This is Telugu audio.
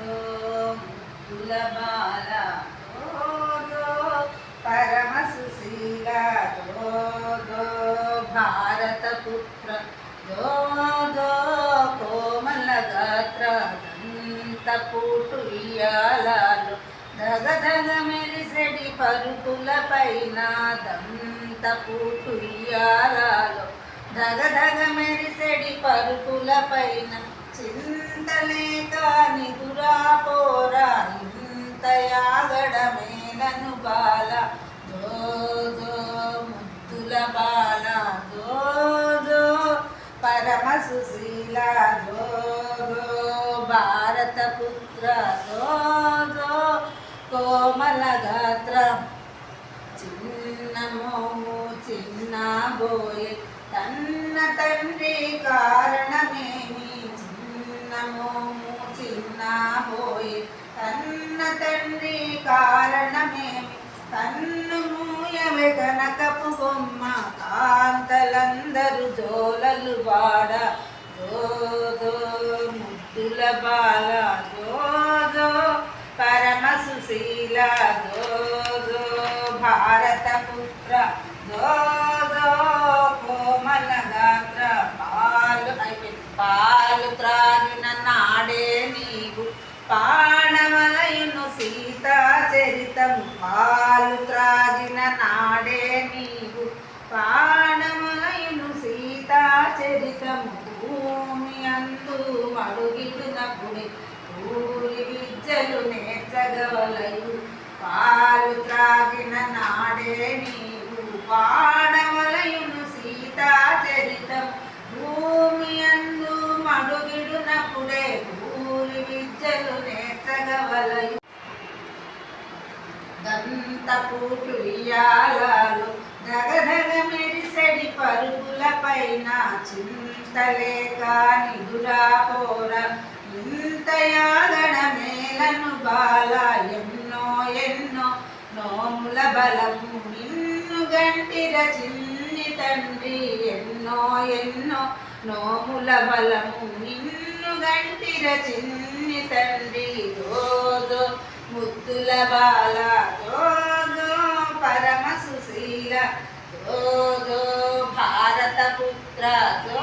ముద్దుల బాల పరమ సుశీల భారత పుత్ర జో కోమల గాత్ర దంత పూటు ఇయ్యాలాలు ధగ ధగ మెరిసెడి పరుపుల పైన దంత పూటు ఇయ్యాలాలు ధగ ధగ మెరిసెడి పరుపుల పైన చింతలేక నిదురా పోరా ఇంత యాగడమేనను బాల. జో జో ముద్దుల బాల. జో జో పరమ సుశీల. జో జో భారత పుత్ర. జో జో కోమల గాత్ర. చిన్న మోము చిన్న బోయే తన్న తండ్రి కారణమేమి? చిన్న మోము చిన్న తండ్రి కారణమేమి కన్ను మూయవే కనకపు బొమ్మ. కాంతలందరూ జోలలు వాడ. జో ముద్దుల బాల. జో పరమ సుశీల. జో భారత పుత్ర. కోమల గాత్ర. పాలు అయిపోయింది పాలు త్రా నీవు పాణవలయును సీతా పాలు త్రాగిన నాడే నీవు. పాణవలయును సీతా చరితము భూమి అందు మడుగిటునప్పుడే ఊరి విద్యలు నేర్చగవలయు పాలు త్రాగిన నాడే నీవు పాడవలయును సీతా చరితం భూమి అందు మడుగిడునప్పుడే ఊరి విద్యలు నేర్చగవలయు దంతపూటు ఇయ్యాలాలు ధగధగ మెరిసడి పరుగుల పైన చింతలేక నిదురా పోర ఇంత యాగడ మేలను బాల ఎన్నో ఎన్నో నోముల బలము నిన్ను గంటిర చిన్ని తండ్రి ఎన్నో ఎన్నో నోముల బలము నిన్ను గంటిర చిన్ని తండ్రి రోజు ముద్దుల బాల జో జో భారతపుత్ర జో